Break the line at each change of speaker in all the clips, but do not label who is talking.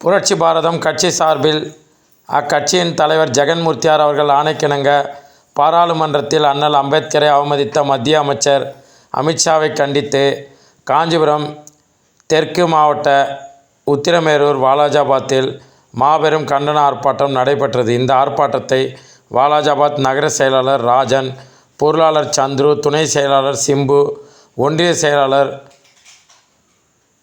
புரட்சி பாரதம் கட்சி சார்பில் அக்கட்சியின் தலைவர் ஜெகன்மூர்த்தியார் அவர்கள் ஆணைக்கிணங்க பாராளுமன்றத்தில் அண்ணல் அம்பேத்கரை அவமதித்த மத்திய அமைச்சர் அமித்ஷாவை கண்டித்து காஞ்சிபுரம் தெற்கு மாவட்ட உத்திரமேரூர் வாலாஜாபாத்தில் மாபெரும் கண்டன ஆர்ப்பாட்டம் நடைபெற்றது. இந்த ஆர்ப்பாட்டத்தை வாலாஜாபாத் நகர செயலாளர் ராஜன் பொருளாளர் சந்துரு துணை செயலாளர் சிம்பு ஒன்றிய செயலாளர்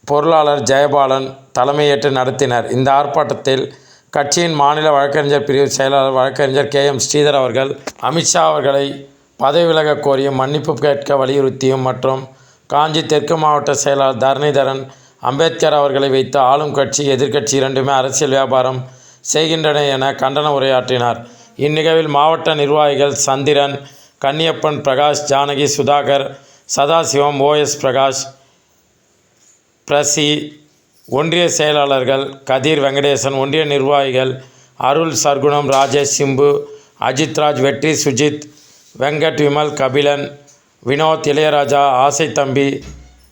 பொருளாளர் ஜெயபாலன் தலைமையேற்று நடத்தினர். இந்த ஆர்ப்பாட்டத்தில் கட்சியின் மாநில வழக்கறிஞர் பிரிவு செயலாளர் வழக்கறிஞர் கே. எம். ஸ்ரீதர் அவர்கள் அமித்ஷா அவர்களை பதவி விலகக் கோரியும் மன்னிப்பு கேட்க வலியுறுத்தியும் மற்றும் காஞ்சி தெற்கு மாவட்ட செயலாளர் தரணிதரன் அம்பேத்கர் அவர்களை வைத்து ஆளும் கட்சி எதிர்க்கட்சி இரண்டுமே அரசியல் வியாபாரம் செய்கின்றன என கண்டன உரையாற்றினார். இந்நிகழ்வில் மாவட்ட நிர்வாகிகள் சந்திரன் கன்னியப்பன் பிரகாஷ் ஜானகி சுதாகர் சதாசிவம் ஓஎஸ் பிரகாஷ் பிரசி ஒன்றிய செயலாளர்கள் கதிர் வெங்கடேசன் ஒன்றிய நிர்வாகிகள் அருள் சர்க்குணம் ராஜேஷ் சிம்பு அஜித்ராஜ் வெற்றி சுஜித் வெங்கட் விமல் கபிலன் வினோத் இளையராஜா ஆசை தம்பி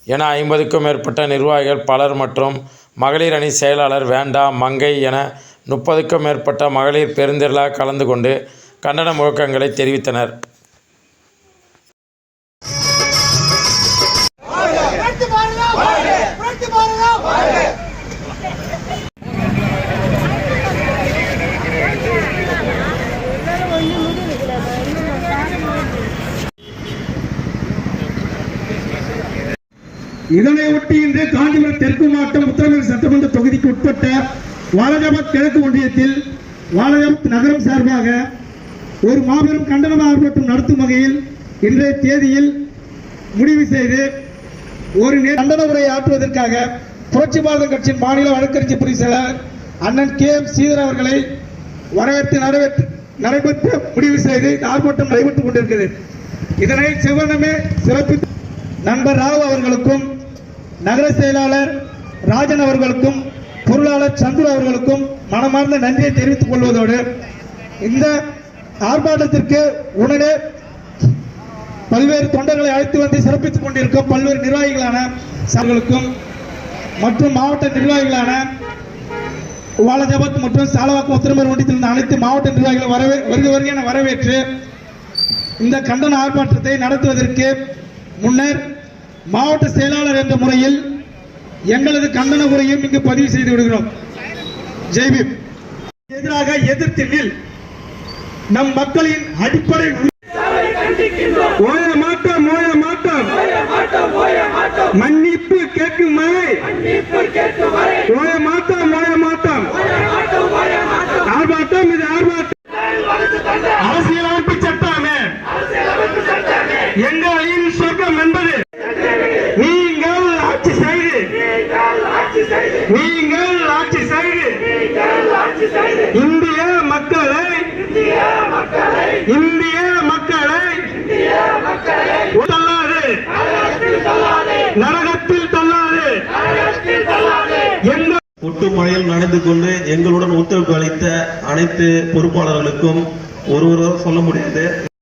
என ஐம்பதுக்கும் மேற்பட்ட நிர்வாகிகள் பலர் மற்றும் மகளிர் அணி செயலாளர் வேண்டா மங்கை என முப்பதுக்கும் மேற்பட்ட மகளிர் பெருந்திரளாக கலந்து கொண்டு கண்டன முழக்கங்களை தெரிவித்தனர்.
இதனை ஒட்டி இன்று காஞ்சிபுரம் தெற்கு மாவட்டம் உத்தரமேல் சட்டமன்ற தொகுதிக்கு உட்பட்ட வாலாஜாபாத் கிழக்கு ஒன்றியத்தில் வாலாஜாபாத் நகரம் சார்பாக ஒரு மாபெரும் கண்டன ஆர்ப்பாட்டம் நடத்தும் வகையில் இன்றைய தேதியில் முடிவு செய்து ஒரு கண்டன உரையை ஆற்றுவதற்காக புரட்சி பாரத கட்சியின் மாநில வழக்கறிஞர் பிரிவு செயலர் அண்ணன் கே எம் ஸ்ரீதர் அவர்களை வரவேற்று நடைபெற்று நடைபெற்று முடிவு செய்து இந்த ஆர்ப்பாட்டம் நடைபெற்றுக் கொண்டிருக்கிறது. இதனை செவ்வனமே சிறப்பித்து நண்பர் ராவ் அவர்களுக்கும் நகர செயலாளர் ராஜன் அவர்களுக்கும் பொருளாளர் சந்துரு அவர்களுக்கும் மனமார்ந்த நன்றியை தெரிவித்துக் கொள்வதோடு இந்த ஆர்ப்பாட்டத்திற்கு உடனே பல்வேறு தொண்டர்களை அழைத்து வந்து சிறப்பித்துக் கொண்டிருக்கும் பல்வேறு நிர்வாகிகளான சார்களுக்கும் மற்றும் மாவட்ட நிர்வாகிகளான வாலஜபத் மற்றும் சாலவாக்கம் உத்திரமர் ஒன்றியத்தில் இருந்த அனைத்து மாவட்ட நிர்வாகிகள் வரவே வருக வருகையான வரவேற்று இந்த கண்டன ஆர்ப்பாட்டத்தை நடத்துவதற்கு முன்னர் மாவட்ட செயலாளர் என்ற முறையில் எங்களது கண்டன உரையும் இங்கு பதிவு செய்து விடுகிறோம். ஜெய்பீம் எதிராக எதிர்த்து நில் நம் மக்களின் அடிப்படை உரிமை- ஓய மாட்டோம் ஓய மாட்டோம். மன்னிப்பு கேட்கும் ஓய மாட்டோம் ஓய மாட்டோம் ஆர்ப்பாட்டம் இது ஆர்ப்பாட்டம் அரசியலமைப்பு சட்டமே எங்களின் சொர்க்கம் என்பது நீங்கள் ஆட்சி செய்து நீங்கள் ஆட்சி செய்து இந்திய மக்களை இந்திய மக்களை தள்ளாது. நரகத்தில் தள்ளாது. எந்த
நடந்து கொண்டு எங்களுடன் ஒத்துழைப்பு அளித்த அனைத்து பொறுப்பாளர்களுக்கும் ஒருவரால் சொல்ல முடியாது.